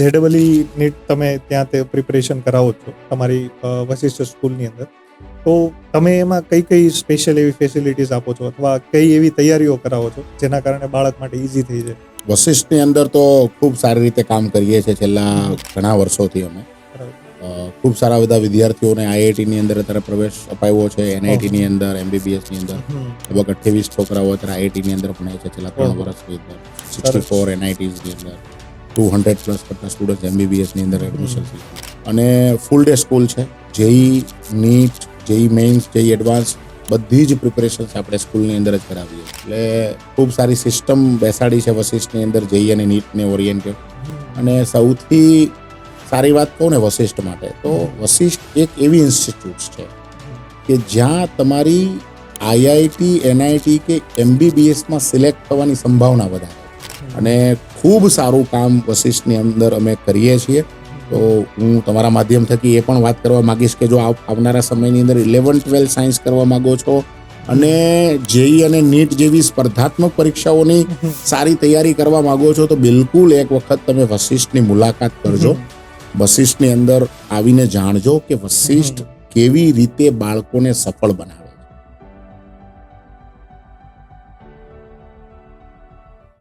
જેડબલી NEET તમે ત્યાં તે પ્રિપરેશન કરાવો છો તમારી વશિષ્ઠ સ્કૂલની અંદર. તો તમે એમાં કઈ કઈ સ્પેશિયલ એવી ફેસિલિટીઝ આપો છો અથવા કઈ એવી તૈયારીઓ કરાવો છો જેના કારણે બાળક માટે ઈઝી થઈ જાય? વશિષ્ઠની અંદર તો ખૂબ સારી રીતે કામ કરીએ છીએ છેલ્લા ઘણા વર્ષોથી અમે. ખૂબ સારા બધા વિદ્યાર્થીઓને આઈઆઈટીની અંદર અત્યારે પ્રવેશ અપાવ્યો છે એનઆઈટીની અંદર એમબીબીએસની અંદર. લગભગ અઠ્યાવીસ છોકરાઓ અત્યારે આઈઆઈટીની અંદર ભણે છે છેલ્લા ત્રણ. વર્ષની અંદર. સિક્સટી ફોર એનઆઈટીઝની અંદર. ટુ હંડ્રેડ પ્લસ કરતા સ્ટુડન્ટ એમબીબીએસની અંદર એડમિશન અને ફૂલ ડે સ્કૂલ છે. JEE NEET JEE mains JEE advance બધી જ પ્રિપેરેશન્સ આપણે સ્કૂલની અંદર જ કરાવીએ. એટલે ખૂબ સારી સિસ્ટમ બેસાડી છે વશિષ્ઠની અંદર જઈ અને નીટને ઓરિએન્ટેડ અને સૌથી સારી વાત કહું ને વશિષ્ઠ માટે, તો વશિષ્ઠ એક એવી ઇન્સ્ટિટ્યૂટ છે કે જ્યાં તમારી આઈઆઈટી એનઆઈટી કે એમબીબીએસમાં સિલેક્ટ થવાની સંભાવના વધારે. અને ખૂબ સારું કામ વશિષ્ઠની અંદર અમે કરીએ છીએ. તો હું તમારા માધ્યમ થકી એ પણ વાત કરવા માંગીશ કે જો આવ- આવનારા સમયની અંદર ઇલેવન ટ્વેલ્થ સાયન્સ કરવા માંગો છો અને જેઈ અને નીટ જેવી સ્પર્ધાત્મક પરીક્ષાઓની સારી તૈયારી કરવા માંગો છો, તો બિલકુલ એક વખત તમે વશિષ્ઠની મુલાકાત કરજો. વશિષ્ઠની અંદર આવીને જાણજો કે વશિષ્ઠ કેવી રીતે બાળકોને સફળ બનાવે.